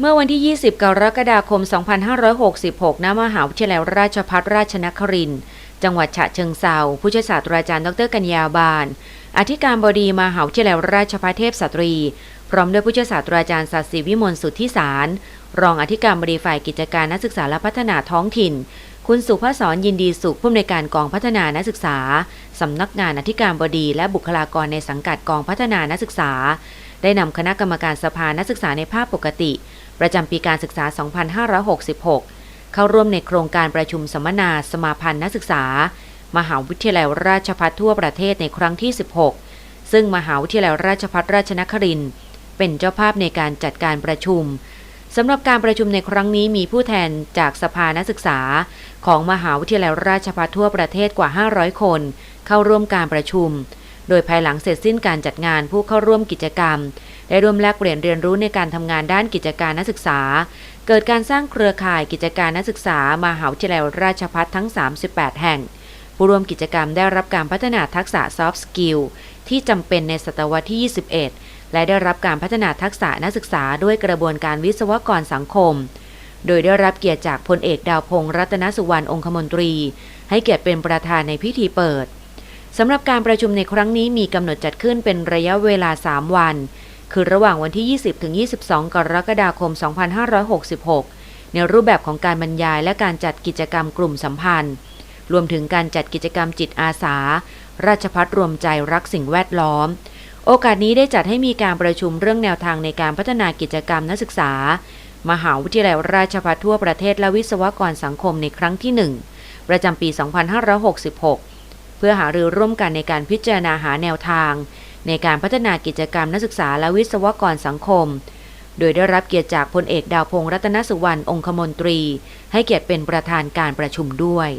เมื่อวันที่ 20 กรกฎาคม 2566 ณ มหาวิทยาลัยราชภัฏราชนครินทร์ จังหวัดฉะเชิงเซาผู้ช่วยศาสตราจารย์ ดรกัญญาบานอธิการบดีมหาวิทยาลัยราชภัฏเทพสตรี พร้อมด้วยผู้ช่วยศาสตราจารย์ศาสิวิมลสุทธิสาร รองอธิการบดีฝ่ายกิจการนักศึกษาและพัฒนาท้องถิ่น คุณสุภศรยินดีสุขผู้อำนวยการกองพัฒนานักศึกษา สำนักงานอธิการบดีและบุคลากรในสังกัดกองพัฒนานักศึกษา ได้นำคณะกรรมการสภานักศึกษาในภาพปกติ ประจำปีการศึกษา 2566 เข้าร่วมในโครงการประชุมสัมมนาสมาพันธ์นักศึกษา มหาวิทยาลัยราชภัฏทั่วประเทศในครั้งที่ 16 ซึ่งมหาวิทยาลัยราชภัฏราชนครินทร์เป็นเจ้าภาพในการจัดการประชุม สำหรับการประชุมในครั้งนี้มีผู้แทนจากสภานักศึกษา ของมหาวิทยาลัยราชภัฏทั่วประเทศกว่า 500 คน เข้าร่วมการประชุม โดยภายหลังเสร็จสิ้นการจัดงานผู้เข้าร่วมกิจกรรม ได้ร่วมแลกเปลี่ยนเรียนรู้ในการทำงานด้านกิจการนักศึกษา เกิดการสร้างเครือข่ายกิจการนักศึกษามหาวิทยาลัยราชภัฏทั้ง 38 แห่ง ผู้ร่วมกิจกรรมได้รับการพัฒนาทักษะ soft skill ที่จำเป็นในศตวรรษที่ 21 และได้รับการพัฒนาทักษะนักศึกษาด้วยกระบวนการวิศวกรสังคม โดยได้รับเกียรติจากพลเอกดาวพงษ์รัตนสุวรรณองคมนตรี ให้เกียรติเป็นประธานในพิธีเปิดสำหรับการประชุมในครั้งนี้มีกำหนดจัดขึ้นเป็นระยะเวลา 3 วัน คือระหว่างวันที่ 20ถึง22 กรกฎาคม 2566 ในรูปแบบของการบรรยายและการจัดกิจกรรมกลุ่มสัมพันธ์ รวมถึงการจัดกิจกรรมจิตอาสา ราชพัฒรวมใจรักสิ่งแวดล้อม โอกาสนี้ได้จัดให้มีการประชุมเรื่องแนวทางในการพัฒนากิจกรรมนักศึกษา มหาวิทยาลัยราชภัฏทั่วประเทศและวิศวกรสังคมในครั้งที่ 1 ประจำปี 2566 เพื่อหารือร่วมกันในการพิจารณาหาแนวทาง ในการพัฒนากิจกรรมนักศึกษาและวิศวกรสังคม โดยได้รับเกียรติจากพลเอกดาวพงษ์รัตนสุวรรณองคมนตรี ให้เกียรติเป็นประธานการประชุมด้วย